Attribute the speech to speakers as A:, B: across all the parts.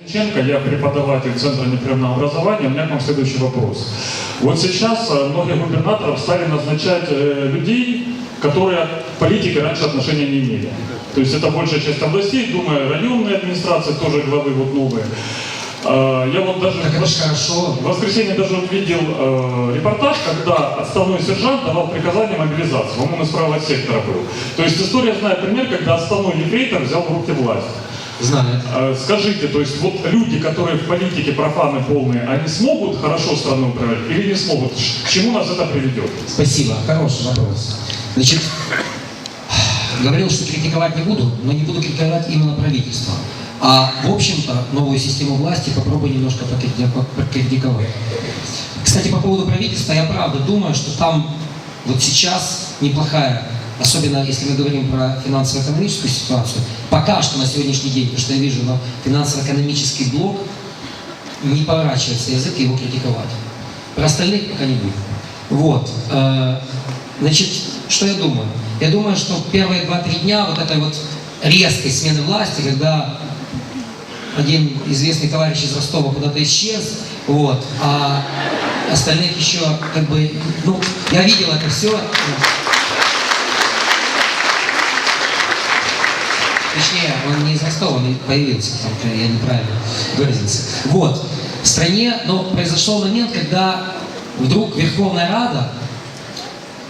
A: Мельниченко, я преподаватель Центра непрерывного образования. У меня к вам следующий вопрос. Вот сейчас э, многие губернаторов стали назначать э, людей, которые к политике раньше отношения не имели. То есть это большая часть областей, думаю, районные администрации, тоже главы вот новые. Э, Я вот даже
B: Так это ж хорошо.
A: в воскресенье даже вот видел э, репортаж, когда отставной сержант давал приказание мобилизации. По-моему, из правого сектора был. То есть история знает пример, когда отставной ефрейтор взял в руки власть.
B: Знает.
A: Э, Скажите, то есть вот люди, которые в политике профаны полные, они смогут хорошо страну управлять или не смогут? К чему нас это приведет?
B: Спасибо. Хороший вопрос. Значит, говорил, что критиковать не буду, но не буду критиковать именно правительство. А, в общем-то, новую систему власти попробую немножко покрити- покритиковать. Кстати, по поводу правительства, я правда думаю, что там вот сейчас неплохая, особенно если мы говорим про финансово-экономическую ситуацию, пока что на сегодняшний день, потому что я вижу, но финансово-экономический блок не поворачивается язык его критиковать. Про остальных пока не будет. Вот. э, Значит, что я думаю? Я думаю, что первые 2-3 дня вот этой вот резкой смены власти, когда один известный товарищ из Ростова куда-то исчез, вот, а остальных еще как бы, ну, я видел это все. Точнее, он не из Ростова, он появился, что я неправильно выразился. Вот. В стране, но произошел момент, когда вдруг Верховная Рада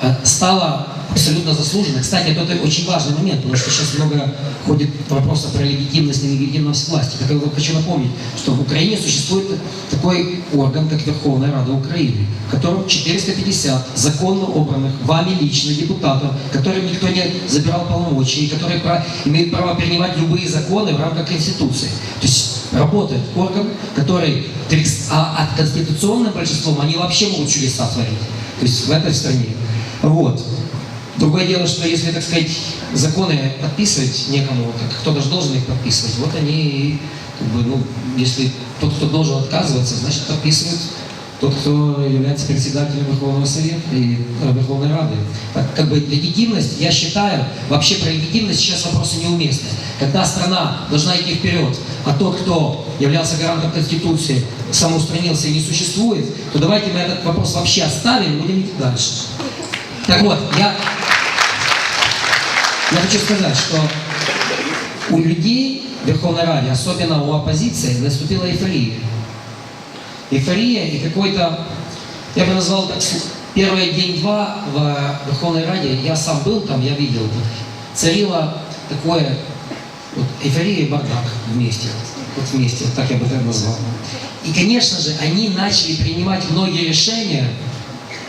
B: э, стала абсолютно заслуженно. Кстати, это очень важный момент, потому что сейчас много ходит вопросов про легитимность, нелегитимность власти. Так я хочу напомнить, что в Украине существует такой орган, как Верховная Рада Украины, в котором 450 законно обранных вами лично депутатов, которым никто не забирал полномочия, и которые имеют право принимать любые законы в рамках Конституции. То есть работает орган, который а от конституционным большинством они вообще могут чудеса творить. То есть в этой стране. Вот. Другое дело, что если, так сказать, законы подписывать некому, так кто-то же должен их подписывать, вот они, как бы, ну, если тот, кто должен отказываться, значит подписывает тот, кто является председателем Верховного Совета и э, Верховной Рады. Так, как бы легитимность, я считаю, вообще про легитимность сейчас вопросы неуместны. Когда страна должна идти вперед, а тот, кто являлся гарантом Конституции, самоустранился и не существует, то давайте мы этот вопрос вообще оставим и будем идти дальше. Так вот, я, я хочу сказать, что у людей в Верховной Раде, особенно у оппозиции, наступила эйфория. Эйфория и какой-то, я бы назвал так, первые день-два в Верховной Раде, я сам был там, я видел, вот, царило такое вот, эйфория и бардак вместе. Вот вместе, так я бы это назвал. И, конечно же, они начали принимать многие решения,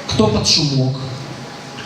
B: кто под шумок,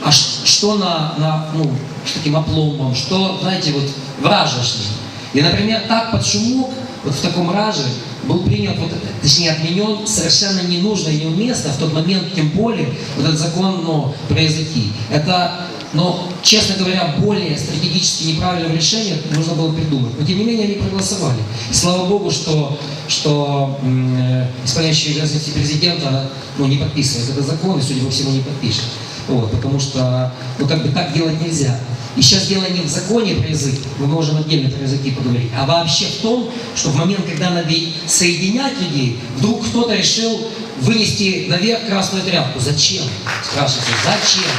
B: а что на, на ну, таким опломбом, что, знаете, вот вражешний. И, например, так под шумок, вот в таком раже, был принят, вот, точнее, отменен совершенно ненужно и неуместно в тот момент, тем более, вот этот закон, ну, произойти. Это, но, честно говоря, более стратегически неправильного решения нужно было придумать. Но, тем не менее, они проголосовали. И слава богу, что, что э, исполняющий обязанности президента ну, не подписывает этот закон, и, судя по всему, не подпишет. Вот, потому что, ну, как бы так делать нельзя. И сейчас дело не в законе про язык, мы можем отдельно про языки поговорить, а вообще в том, что в момент, когда надо соединять людей, вдруг кто-то решил вынести наверх красную тряпку. Зачем? Спрашивается, зачем?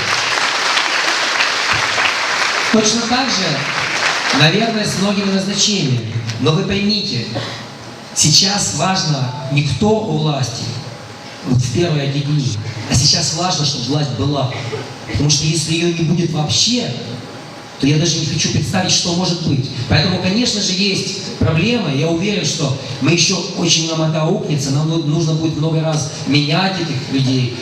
B: Точно так же, наверное, с многими назначениями. Но вы поймите, сейчас важно не кто у власти, вот в первые эти дни, а сейчас важно, чтобы власть была. Потому что если ее не будет вообще, то я даже не хочу представить, что может быть. Поэтому, конечно же, есть проблемы. Я уверен, что мы еще очень нам это аукнется, нам ну- нужно будет много раз менять этих людей.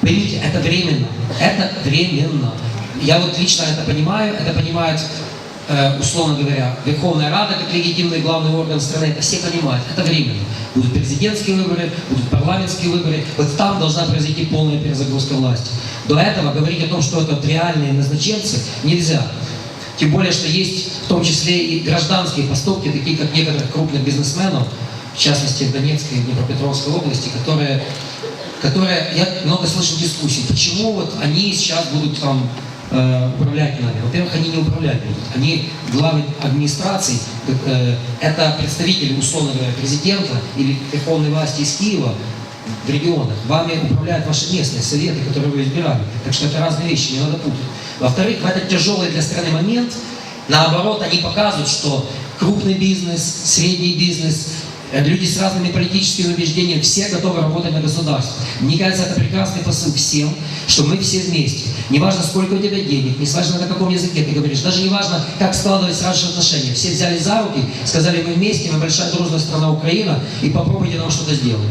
B: Поймите, это временно. Это временно. Я вот лично это понимаю, это понимает, э, условно говоря, Верховная Рада как легитимный главный орган страны, это все понимают, это временно. Будут президентские выборы, будут парламентские выборы, вот там должна произойти полная перезагрузка власти. До этого говорить о том, что это реальные назначенцы, нельзя. Тем более, что есть в том числе и гражданские поступки, такие как некоторых крупных бизнесменов, в частности в Донецкой и Днепропетровской области, которые, которые, я много слышу дискуссий, почему вот они сейчас будут там э, управлять нами. Во-первых, они не управлять будут. Они главы администрации, э, это представители, условно говоря, президента или верховной власти из Киева в регионах. Вами управляют ваши местные советы, которые вы избирали. Так что это разные вещи, не надо путать. Во-вторых, в этот тяжелый для страны момент, наоборот, они показывают, что крупный бизнес, средний бизнес, э, люди с разными политическими убеждениями, все готовы работать на государство. Мне кажется, это прекрасный посыл всем, что мы все вместе. Неважно, сколько у тебя денег, не важно, на каком языке ты говоришь, даже не важно, как складывались раньше отношения. Все взяли за руки, сказали, мы вместе, мы большая дружная страна Украина, и попробуйте нам что-то сделать.